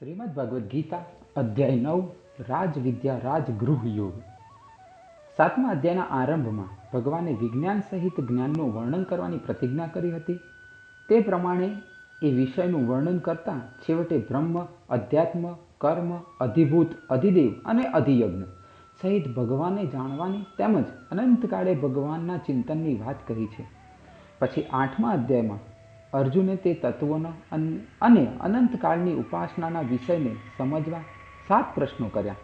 શ્રીમદ ભગવદ્ ગીતા, અધ્યાય નવ, રાજવિદ્યા રાજગૃહ યોગ. સાતમા અધ્યાયના આરંભમાં ભગવાને વિજ્ઞાન સહિત જ્ઞાનનું વર્ણન કરવાની પ્રતિજ્ઞા કરી હતી. તે પ્રમાણે એ વિષયનું વર્ણન કરતાં છેવટે બ્રહ્મ, અધ્યાત્મ, કર્મ, અધિભૂત, અધિદેવ અને અધિયજ્ઞ સહિત ભગવાને જાણવાની તેમજ અનંતકાળે ભગવાનના ચિંતનની વાત કહી છે. પછી આઠમા અધ્યાયમાં અર્જુને તે તત્વોના અને અનંતકાળની ઉપાસનાના વિષયને સમજવા સાત પ્રશ્નો કર્યા.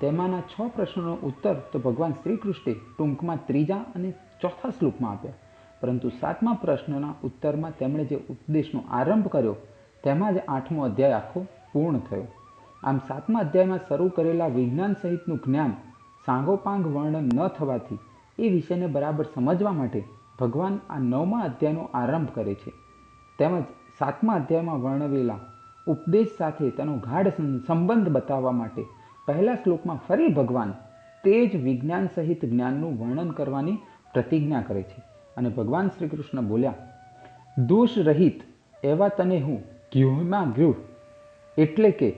તેમાંના છ પ્રશ્નોનો ઉત્તર તો ભગવાન શ્રી કૃષ્ણે ટૂંકમાં ત્રીજા અને ચોથા શ્લોકમાં આપ્યા. પરંતુ સાતમા પ્રશ્નના ઉત્તરમાં તેમણે જે ઉપદેશનો આરંભ કર્યો, તેમાં જ આઠમો અધ્યાય આખો પૂર્ણ થયો. આમ સાતમા અધ્યાયમાં શરૂ કરેલા વિજ્ઞાન સહિતનું જ્ઞાન સાંગોપાંગ વર્ણન ન થવાથી એ વિષયને બરાબર સમજવા માટે ભગવાન આ નવમા અધ્યાયનો આરંભ કરે છે. તેમજ સાતમા અધ્યાયમાં વર્ણવેલા ઉપદેશ સાથે તેનો ગાઢ સંબંધ બતાવવા માટે પહેલા શ્લોકમાં ફરી ભગવાન તે જ વિજ્ઞાન સહિત જ્ઞાનનું વર્ણન કરવાની પ્રતિજ્ઞા કરે છે. અને ભગવાન શ્રી કૃષ્ણ બોલ્યા, દોષ રહિત એવા તને હું ગૃહમાં ગૃહ એટલે કે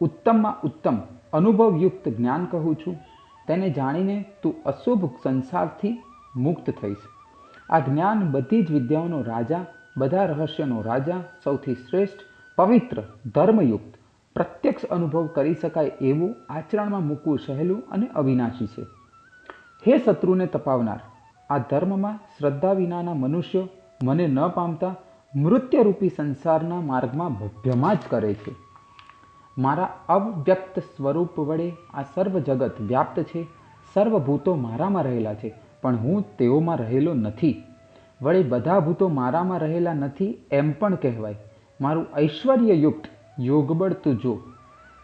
ઉત્તમમાં ઉત્તમ અનુભવયુક્ત જ્ઞાન કહું છું. તેને જાણીને તું અશુભ સંસારથી મુક્ત થઈશ. આ જ્ઞાન બધી જ વિદ્યાઓનો રાજા બધા રહસ્યનો રાજા સૌથી શ્રેષ્ઠ, પવિત્ર, ધર્મયુક્ત, પ્રત્યક્ષ અનુભવ કરી શકાય એવું આચરણમાં મૂકવું સહેલું અને અવિનાશી છે. હે શત્રુને તપાવનાર, આ ધર્મમાં શ્રદ્ધા વિનાના મનુષ્યો મને ન પામતા મૃત્યરૂપી સંસારના માર્ગમાં ભભ્યમાં જ કરે છે. મારા અવ્યક્ત સ્વરૂપ વડે આ સર્વ જગત વ્યાપ્ત છે. સર્વ ભૂતો મારામાં રહેલા છે, પણ હું તેઓમાં રહેલો નથી. વળી બધા ભૂતો મારામાં રહેલા નથી એમ પણ કહેવાય. મારું ઐશ્વર્યયુક્ત યોગબળ તું જો.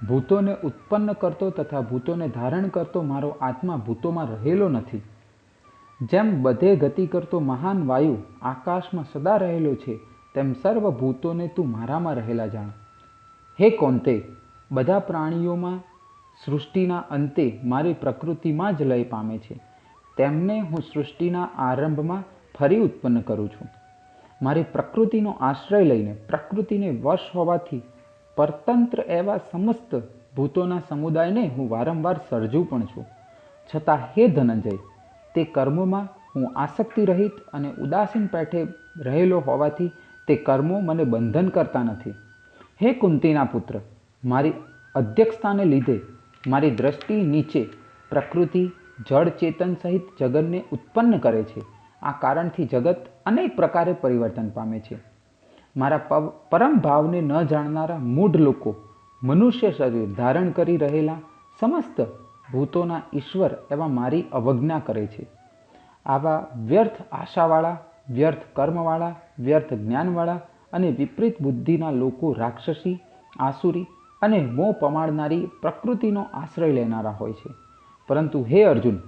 ભૂતોને ઉત્પન્ન કરતો તથા ભૂતોને ધારણ કરતો મારો આત્મા ભૂતોમાં રહેલો નથી. જેમ બધે ગતિ કરતો મહાન વાયુ આકાશમાં સદા રહેલો છે, તેમ સર્વ ભૂતોને તું મારામાં રહેલા જાણ. હે કોંતે, બધા પ્રાણીઓમાં સૃષ્ટિના અંતે મારી પ્રકૃતિમાં જ લય પામે છે. તેમને હું સૃષ્ટિના આરંભમાં ફરી ઉત્પન્ન કરું છું. મારી પ્રકૃતિનો આશ્રય લઈને, પ્રકૃતિને વશ હોવાથી પરતંત્ર એવા સમસ્ત ભૂતોના સમુદાયને હું વારંવાર સર્જું પણ છું. છતાં હે ધનંજય, તે કર્મોમાં હું આસક્તિ રહિત અને ઉદાસીન પેઠે રહેલો હોવાથી તે કર્મો મને બંધન કરતા નથી. હે કુંતીના પુત્ર, મારી અધ્યક્ષતાને લીધે મારી દ્રષ્ટિ નીચે પ્રકૃતિ જળ ચેતન સહિત જગનને ઉત્પન્ન કરે છે. આ કારણથી જગત અનેક પ્રકારે પરિવર્તન પામે છે. મારા પરમ ભાવને ન જાણનારા મૂઢ લોકો મનુષ્ય શરીર ધારણ કરી રહેલા સમસ્ત ભૂતોના ઈશ્વર એવા મારી અવજ્ઞા કરે છે. આવા વ્યર્થ આશાવાળા, વ્યર્થ કર્મવાળા, વ્યર્થ જ્ઞાનવાળા અને વિપરીત બુદ્ધિના લોકો રાક્ષસી, આસુરી અને મોં પમાડનારી પ્રકૃતિનો આશ્રય લેનારા હોય છે. પરંતુ હે અર્જુન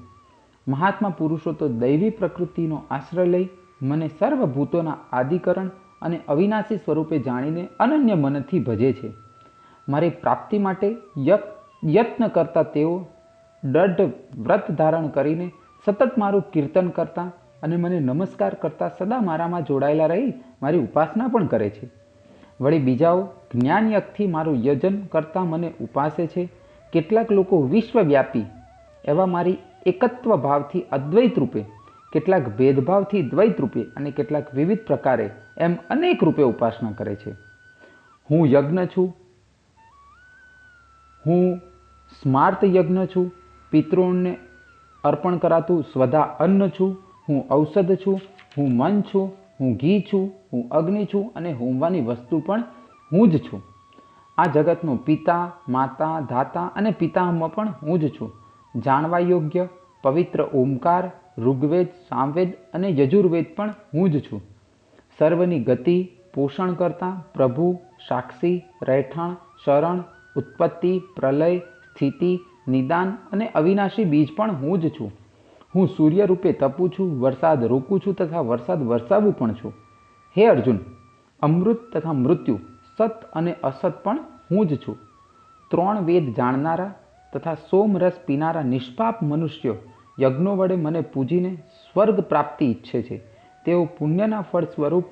મહાત્મા પુરુષો તો દૈવી પ્રકૃતિનો આશ્રય લઈ મને સર્વભૂતોના આદિકરણ અને અવિનાશી સ્વરૂપે જાણીને અનન્ય મનથી ભજે છે. મારી પ્રાપ્તિ માટે યત, યત્ન કરતા તેઓ દઢ વ્રત ધારણ કરીને સતત મારું કીર્તન કરતા અને મને નમસ્કાર કરતા સદા મારામાં જોડાયેલા રહી મારી ઉપાસના પણ કરે છે. વળી બીજાઓ જ્ઞાનયગથી મારું યજન કરતા મને ઉપાસે છે. કેટલાક લોકો વિશ્વવ્યાપી એવા મારી એકત્વ ભાવથી અદ્વૈત રૂપે, કેટલાક ભેદભાવથી દ્વૈત રૂપે અને કેટલાક વિવિધ પ્રકારે એમ અનેક રૂપે ઉપાસના કરે છે. હું યજ્ઞ છું. હું સ્માર્ત યજ્ઞ છું. પિતૃઓને અર્પણ કરાતું સ્વધા અન્ન છું. હું ઔષધ છું. હું મન છું. હું ઘી છું. હું અગ્નિ છું અને હોમવાની વસ્તુ પણ હું જ છું. આ જગતનો પિતા, માતા ધાતા અને પિતામાં પણ હું જ છું. જાણવા યોગ્ય, પવિત્ર ઓમકાર, ઋગ્વેદ, સામવેદ અને યજુર્વેદ પણ હું જ છું. સર્વની ગતિ, પોષણ કરતા, પ્રભુ, સાક્ષી, રહેઠાણ, શરણ, ઉત્પત્તિ, પ્રલય, સ્થિતિ, નિદાન અને અવિનાશી બીજ પણ હું જ છું. હું સૂર્ય રૂપે તપું છું, વરસાદ રોકું છું તથા વરસાદ વરસાવું પણ છું. હે અર્જુન, અમૃત તથા મૃત્યુ, સત અને અસત પણ હું જ છું. ત્રણ વેદ જાણનારા તથા સોમરસ પીનારા નિષ્પાપ મનુષ્યો યજ્ઞો વડે મને પૂજીને સ્વર્ગ પ્રાપ્તિ ઈચ્છે છે. તેઓ પુણ્યના ફળ સ્વરૂપ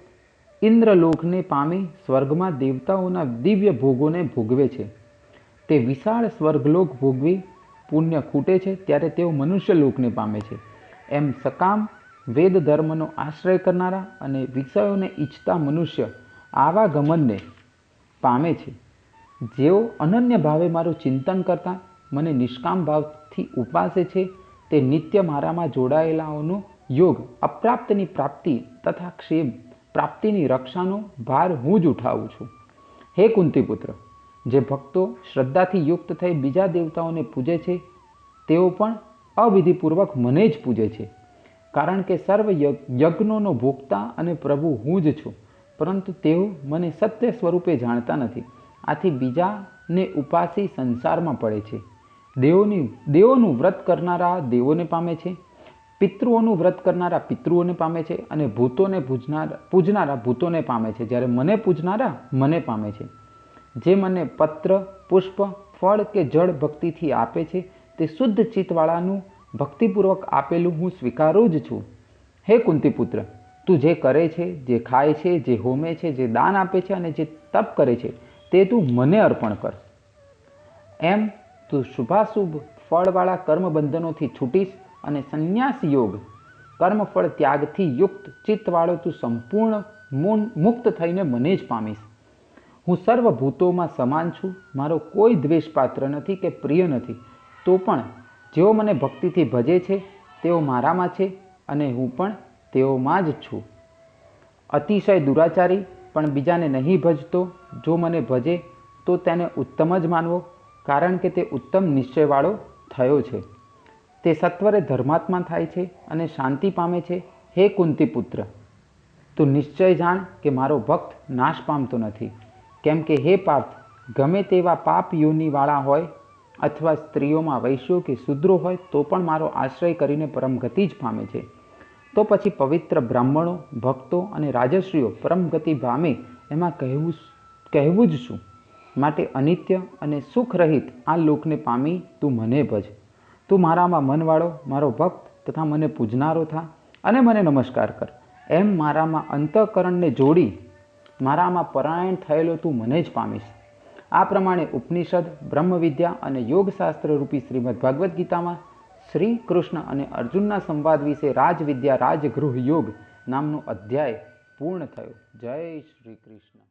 ઇન્દ્રલોકને પામી સ્વર્ગમાં દેવતાઓના દિવ્ય ભોગોને ભોગવે છે. તે વિશાળ સ્વર્ગલોક ભોગવી પુણ્ય ખૂટે છે ત્યારે તેઓ મનુષ્ય લોકને પામે છે. એમ સકામ, વેદ ધર્મનો આશ્રય કરનારા અને વિષયોને ઈચ્છતા મનુષ્ય આવા ગમનને પામે છે. જેઓ અનન્ય ભાવે મારું ચિંતન કરતા મને નિષ્કામ ભાવથી ઉપાસે છે તે નિત્ય મારામાં જોડાયેલાઓનો યોગ, અપ્રાપ્તની પ્રાપ્તિ તથા ક્ષેમ, પ્રાપ્તિની રક્ષાનો ભાર હું જ ઉઠાવું છું. હે કુંતીપુત્ર, જે ભક્તો શ્રદ્ધાથી યુક્ત થઈ બીજા દેવતાઓને પૂજે છે, તેઓ પણ અવિધિપૂર્વક મને જ પૂજે છે. કારણ કે સર્વ યજ્ઞોનો ભોગતા અને પ્રભુ હું જ છું, પરંતુ તેઓ મને સત્ય સ્વરૂપે જાણતા નથી. આથી બીજાને ઉપાસી સંસારમાં પડે છે. દેવોની, દેવોનું વ્રત કરનારા દેવોને પામે છે, પિતૃઓનું વ્રત કરનારા પિતૃઓને પામે છે અને ભૂતોને પૂજનારા પૂજનારા ભૂતોને પામે છે. જ્યારે મને પૂજનારા, મને પામે છે. જે મને પત્ર, પુષ્પ, ફળ કે જળ ભક્તિથી આપે છે, તે શુદ્ધ ચિત્તવાળાનું ભક્તિપૂર્વક આપેલું હું સ્વીકારું જ છું. હે કુંતીપુત્ર, તું જે કરે છે, જે ખાય છે, જે હોમે છે, જે દાન આપે છે અને જે તપ કરે છે, તે તું મને અર્પણ કર. એમ તું શુભાશુભ ફળવાળા કર્મબંધનોથી છૂટીશ અને સંન્યાસ યોગ, કર્મફળ ત્યાગથી યુક્ત ચિત્તવાળો તું સંપૂર્ણ મુક્ત થઈને મને જ પામીશ. હું સર્વભૂતોમાં સમાન છું, મારો કોઈ દ્વેષપાત્ર નથી કે પ્રિય નથી. તો પણ જેઓ મને ભક્તિથી ભજે છે, તેઓ મારામાં છે અને હું પણ તેઓમાં જ છું. અતિશય દુરાચારી, પણ બીજાને નહીં ભજતો, જો મને ભજે, તો તેને ઉત્તમ જ માનવો. કારણ કે તે ઉત્તમ નિશ્ચયવાળો થયો છે. તે સત્વરે ધર્માત્મા થાય છે અને શાંતિ પામે છે. હે કુંતીપુત્ર, તું નિશ્ચય જાણ કે મારો ભક્ત નાશ પામતો નથી. કેમ કે હે પાર્થ, ગમે તેવા પાપ યોનિવાળા હોય અથવા સ્ત્રીઓમાં વૈશ્યો કે શુદ્રો હોય તો પણ મારો આશ્રય કરીને પરમગતિ જ પામે છે. તો પછી પવિત્ર બ્રાહ્મણો, ભક્તો અને રાજશ્રીઓ પરમગતિ પામે એમાં કહેવું કહેવું જ શું? માટે અનિત્ય અને સુખરહિત આ લોકને પામી તું મને ભજ. તું મારામાં મનવાળો, મારો ભક્ત તથા મને પૂજનારો થા અને મને નમસ્કાર કર. એમ મારામાં અંતઃકરણને જોડી મારામાં પરાયણ થયેલો તું મને જ પામીશ. આ પ્રમાણે ઉપનિષદ, બ્રહ્મવિદ્યા અને યોગશાસ્ત્ર રૂપી શ્રીમદ ભગવદ્ ગીતામાં શ્રી કૃષ્ણ અને અર્જુનના સંવાદ વિશે રાજવિદ્યા રાજગૃહ યોગ નામનો અધ્યાય પૂર્ણ થયો. જય શ્રી કૃષ્ણ.